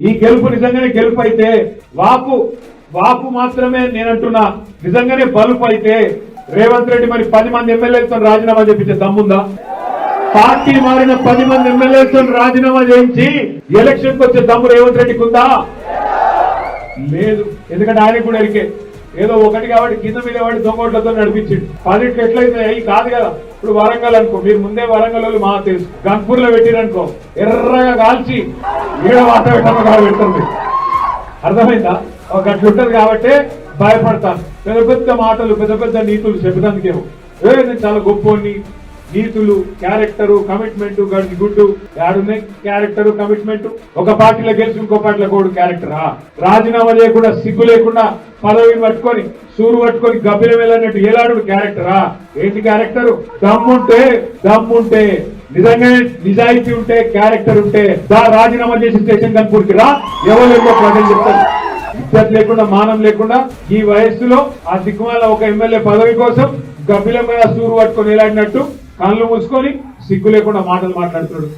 ఈ గెలుపు నిజంగానే గెలుపు అయితే వాపు వాపు మాత్రమే నేనంటున్నా నిజంగానే బలుపు అయితే రేవంత్ రెడ్డి మరి పది మంది ఎమ్మెల్యేలతో రాజీనామా చేపించే దమ్ముందా? పార్టీ మారిన పది మంది ఎమ్మెల్యేలతో రాజీనామా చేయించి ఎలక్షన్కి వచ్చే దమ్ము రేవంత్ రెడ్డికి ఉందా? లేదు. ఎందుకంటే ఆయన కూడా ఎరికే. ఏదో ఒకటి కాబట్టి కింద మీద వాడి దొంగోట్లతో నడిపించింది పదింటికి ఎట్లయితే అయ్యి కాదు కదా. ఇప్పుడు వరంగల్ అనుకో మీరు ముందే వరంగల్ వాళ్ళు మాకు తెలుసు. గన్పూర్లో పెట్టిరనుకో ఎర్రగా కాల్చి ఏడ వాతావరణంగా పెడుతుంది. అర్థమైందా? ఒక అట్లా ఉంటది కాబట్టి భయపడతాను పెద్ద పెద్ద మాటలు పెద్ద పెద్ద నీతులు చెప్పడానికేమో ఏ నేను చాలా గొప్పోని నీతులు క్యారెక్టరు కమిట్మెంట్ గడి గుడ్డు. యాడున్నాయి క్యారెక్టరు కమిట్మెంట్ ఒక పార్టీలో గెలిచి ఇంకో పార్టీలో కోడు క్యారెక్టరా రాజీనామా లేకుండా సిగ్గు లేకుండా పదవిని పట్టుకొని సూరు పట్టుకొని గబ్బిలం వెళ్ళినట్టు ఏలాడు క్యారెక్టరా ఏంటి క్యారెక్టర్? దమ్ముంటే దమ్ముంటే. నిజంగా నిజాయితీ ఉంటే క్యారెక్టర్ ఉంటే దా రాజీనామా చేసి స్టేషన్ కనుపూర్కి రా. ఎవరు ఎక్కువ ప్రజలు చెప్తారు? ఇద్దరు లేకుండా మానం లేకుండా ఈ వయస్సులో ఆ దిక్కుమాల ఒక ఎమ్మెల్యే పదవి కోసం గబ్బిల మీద సూరు పట్టుకొని ఎలాడినట్టు కళ్ళు మూసుకొని సిగ్గు లేకుండా మాటలు మాట్లాడుతున్నాడు.